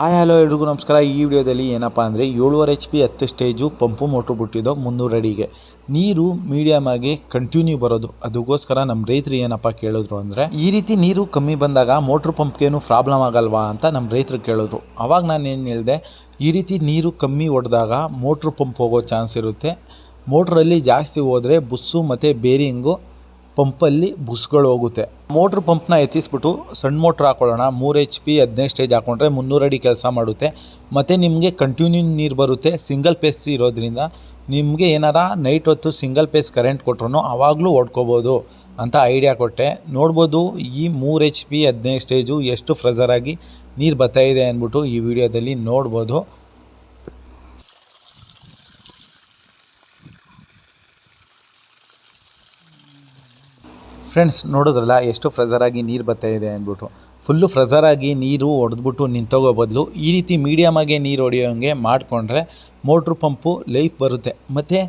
Hi, hello ಎಲ್ರಿಗೂ ನಮಸ್ಕಾರ. ಈ ವಿಡಿಯೋದಲ್ಲಿ ಏನಪ್ಪ ಅಂದರೆ ಏಳುವರೆ ಎಚ್ ಪಿ ಹತ್ತು ಸ್ಟೇಜು ಪಂಪು ಮೋಟ್ರು ಬಿಟ್ಟಿದ್ದು ಮುನ್ನೂರು ಅಡಿಗೆ. ನೀರು ಮೀಡಿಯಮ್ ಆಗಿ ಕಂಟಿನ್ಯೂ ಬರೋದು. ಅದಕ್ಕೋಸ್ಕರ ನಮ್ಮ ರೈತರು ಏನಪ್ಪ ಕೇಳಿದ್ರು ಅಂದರೆ, ಈ ರೀತಿ ನೀರು ಕಮ್ಮಿ ಬಂದಾಗ ಮೋಟ್ರ್ ಪಂಪ್ಗೇನು ಪ್ರಾಬ್ಲಮ್ ಆಗಲ್ವಾ ಅಂತ ನಮ್ಮ ರೈತರು ಕೇಳಿದ್ರು. ಅವಾಗ ನಾನು ಏನು ಹೇಳಿದೆ, ಈ ರೀತಿ ನೀರು ಕಮ್ಮಿ ಹೊಡೆದಾಗ ಮೋಟ್ರ್ ಪಂಪ್ ಹೋಗೋ ಚಾನ್ಸ್ ಇರುತ್ತೆ. ಮೋಟ್ರಲ್ಲಿ ಜಾಸ್ತಿ ಹೋದರೆ ಬುಸ್ಸು ಮತ್ತು ಬೇರಿಂಗು ಪಂಪಲ್ಲಿ ಬುಸ್ಗಳು ಹೋಗುತ್ತೆ. ಮೋಟ್ರ್ ಪಂಪ್ನ ಎತ್ತಿಸ್ಬಿಟ್ಟು ಸಣ್ಣ ಮೋಟ್ರ್ ಹಾಕೊಳ್ಳೋಣ. ಮೂರು ಎಚ್ ಪಿ ಹದಿನೈದು ಸ್ಟೇಜ್ ಹಾಕೊಂಡ್ರೆ ಅಡಿ ಕೆಲಸ ಮಾಡುತ್ತೆ. ಮತ್ತು ನಿಮಗೆ ಕಂಟಿನ್ಯೂ ನೀರು ಬರುತ್ತೆ. ಸಿಂಗಲ್ ಪೇಸ್ ಇರೋದ್ರಿಂದ ನಿಮಗೆ ಏನಾರ ನೈಟ್ ಹೊತ್ತು ಸಿಂಗಲ್ ಪೇಸ್ ಕರೆಂಟ್ ಕೊಟ್ರು ಆವಾಗಲೂ ಓಡ್ಕೋಬೋದು ಅಂತ ಐಡಿಯಾ ಕೊಟ್ಟೆ. ನೋಡ್ಬೋದು ಈ ಮೂರು ಎಚ್ ಪಿ ಹದಿನೈದು ಸ್ಟೇಜು ಎಷ್ಟು ಫ್ರೆಜರ್ ಆಗಿ ನೀರು ಬರ್ತಾಯಿದೆ ಅಂದ್ಬಿಟ್ಟು ಈ ವಿಡಿಯೋದಲ್ಲಿ ನೋಡ್ಬೋದು. ಫ್ರೆಂಡ್ಸ್ ನೋಡಿದ್ರಲ್ಲ, ಎಷ್ಟು ಫ್ರೆಜರಾಗಿ ನೀರು ಬರ್ತಾ ಇದೆ ಅಂದ್ಬಿಟ್ಟು. ಫುಲ್ಲು ಫ್ರೆಜರಾಗಿ ನೀರು ಹೊಡೆದ್ಬಿಟ್ಟು ನಿಂತೋಗೋ ಬದಲು ಈ ರೀತಿ ಮೀಡಿಯಮಾಗೆ ನೀರು ಹೊಡೆಯೋಂಗೆ ಮಾಡಿಕೊಂಡ್ರೆ ಮೋಟ್ರ್ ಪಂಪು ಲೈಫ್ ಬರುತ್ತೆ. ಮತ್ತು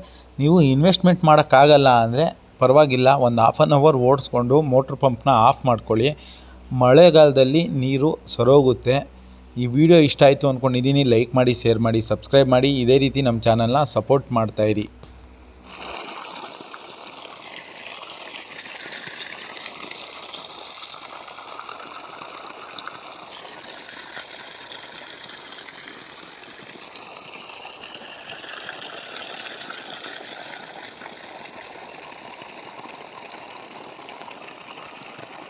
ನೀವು ಇನ್ವೆಸ್ಟ್ಮೆಂಟ್ ಮಾಡೋಕ್ಕಾಗಲ್ಲ ಅಂದರೆ ಪರವಾಗಿಲ್ಲ, ಒಂದು ಹಾಫ್ ಆನ್ ಅವರ್ ಓಡಿಸ್ಕೊಂಡು ಮೋಟ್ರ್ ಪಂಪ್ನ ಆಫ್ ಮಾಡ್ಕೊಳ್ಳಿ. ಮಳೆಗಾಲದಲ್ಲಿ ನೀರು ಸರೋಗುತ್ತೆ. ಈ ವಿಡಿಯೋ ಇಷ್ಟ ಆಯಿತು ಅಂದ್ಕೊಂಡಿದ್ದೀನಿ ಲೈಕ್ ಮಾಡಿ ಶೇರ್ ಮಾಡಿ ಸಬ್ಸ್ಕ್ರೈಬ್ ಮಾಡಿ. ಇದೇ ರೀತಿ ನಮ್ಮ ಚಾನಲ್ನ ಸಪೋರ್ಟ್ ಮಾಡ್ತಾಯಿರಿ